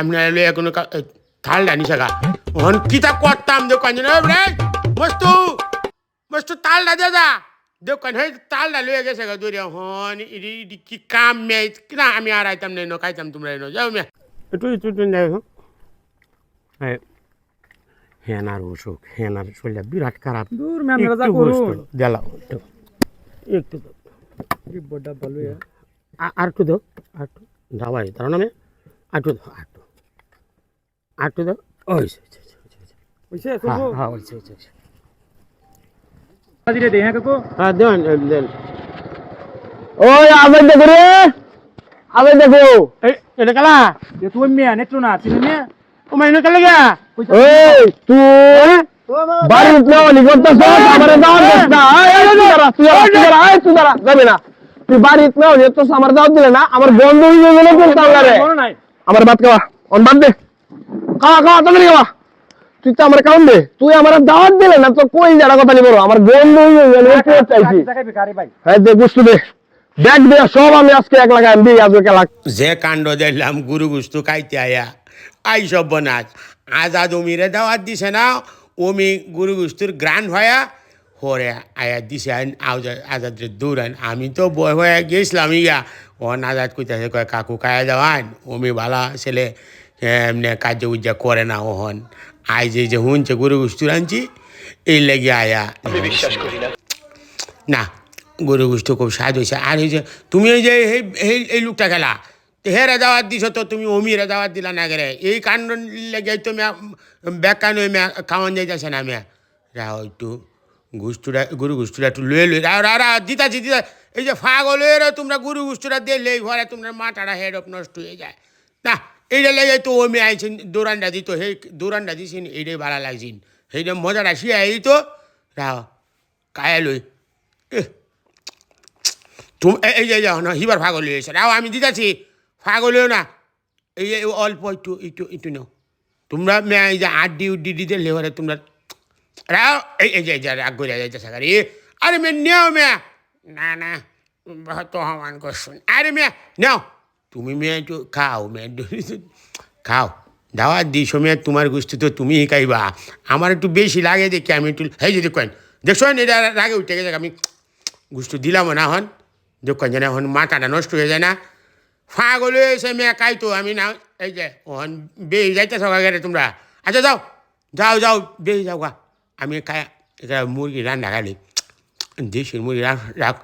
আমি না এলো এখনও থাল ডানি সাগা হন কিতা করতাম দোকান রে মস্তু মস্তু তাল দা দাদা দোকান হয়ে তাল দা লয়ে গেছে গা দূরে হন ইডি ইডি কি কাম মে কিনা আমি আর আইতাম নাই ন খাইতাম তোমরা ন যাও মে। একটু একটু দেখো হ্যাঁ হেনার অসুখ হেনার শরীরটা বিরাট খারাপ। দূর ম্যাম রাজা করুন। বসতো, একটু। একটু। বড়টা ভালো আর একটু দাও আর একটু। দাওয়াই তার নামে আর একটু দাও আর একটু আর একটু দাও ওই হয়েছে, হয়েছে, হয়েছে, হয়েছে। বুঝছে হ্যাঁ শুভ হ্যাঁ হয়েছে, হয়েছে, হয়েছে। দিলে দে হ্যাঁ কাকু হ্যাঁ দেন দেন, দেন ওই আবেদ দেখো রে আবেদ দেখো এই এটা কালা এ তুই মেয়ে নেত্র না চিনি মেয়ে ও মাইনে কালে গা ওই তুই বাড়ি উঠলে অলি করতেছ আমার দাওয়াত দিস না এই, এই, তুই দাঁড়া, তুই দাঁড়া, তুই দাঁড়া, এই, তুই দাঁড়া, যাবি না তুই বাড়ি উঠলে অলি তো আমার দাওয়াত দিলে না আমার বন্ধু হয়ে গেলে করতাম না রে মনে নাই আমার ভাত খাওয়া অন বাদ দে খাওয়া খাওয়া তাড়াতাড়ি খাওয়া তুই তো আমার কাউন দে তুই আমার দাওয়াত দিলে না তো কই যারা কথা নিবো? আমার হয়ে গেলে চাইছি। হ্যাঁ দে বুঝতে দে। দেখ দে সব আমি আজকে এক আমি আজকে লাগ যে কাণ্ড দেখলাম গুরু গুস্তু খাইতে আয়া। আই সব বনাজ আজাদ অমিরে দাওয়াত দিছে না অমি গুরু গুস্তুর গ্রান্ড হয়া হরে আয়া দিছে আইন আজাদ রে দৌড়ান। আমি তো বয় হয়ে গেছিলাম ইয়া। ও আজাদ কইতাছে কয় কাকু খায়া যাওয়ান অমি ভালা ছেলে এমনি কার্য উজ্জা করে না ওহন আই যে যে হুনছে গুরু গুস্তুর আনছি এই লেগে আয়া বিশ্বাস করি না গরু গোষ্ঠ খুব স্বাদ হয়েছে আর এই যে তুমি এই যে এই এই এই লোকটা গেলা হেরে দাওয়াত দিছ তো তুমি অমিরে দাওয়াত দিলা না গেলে এই কাণ্ড লেগে তো মেয়া বেকান হয়ে মেয়া খাওয়ান যাইতেছে না মেয়া রাও একটু গুষ্টুরা গরু গুষ্টুরা একটু লয়ে লই রাও রা রা দিতাছি দিতা এই যে ফাগল হয়ে রে তোমরা গরু গুষ্টুরা দিলে ঘরে তোমরা মাথাটা হেড অফ নষ্ট হয়ে যায় না এইটা লেগে তো ওমি আইছেন দৌড়ানটা দিত সেই দৌড়ানটা দিছেন এইটাই ভালো লাগছেন সেইটা মজাটা শিয়া এই তো, রাও, কায়া লই। এহ। তুমি এই- যে না হিবার ফাগল হয়েছে রাও, আমি দিতেছি, ফাগল হয়েও না। এই অল্প একটু একটু একটু নাও। তোমরা মে এই যে আড্ডি উড্ডি দিতে লেবারে তোমরা, রাও, এই এই যে রাগ করে যাইতে সাকারি আরে মে নেও মে না না তো হমান করছুন। আরে মে নেও। তুমি মেয়ে একটু খাও মে খাও। দাওয়াত দিস মেয়ে, তোমার গোষ্ঠী তো তুমি শিকাইবা আমার একটু বেশি লাগে দেখি, আমি একটু এই যদি কেন দেখছ এটা রাগে উঠে গেছে, আমি গুস্তু দিলাম না হন দোকান জানে হন মাথাটা নষ্ট হয়ে যায় না। ফাগল হয়েছে মেয়ে কাইতো আমি না এই যে হন বেয়ে যাইতে সকা গেলে তোমরা। আচ্ছা যাও। যাও যাও বেয়ে যাও গা। আমি এটা মুরগি রান্না খালি। দেশের মুরগি রাখ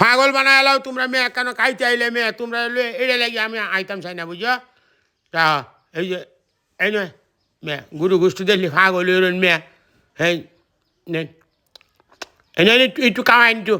পাগল বানায় এলাও তোমরা মেয়ে কেন খাইতে আইলে মেয়ে? তোমরা এলে এড়ে লাগি আমি আইতাম চাই না বুঝো তা, এই যে, এই নয়, মেয়ে, গুরু গোষ্ঠী দেখলি, পাগল মেয়ে। হ্যাঁ একটু কামাই, একটু।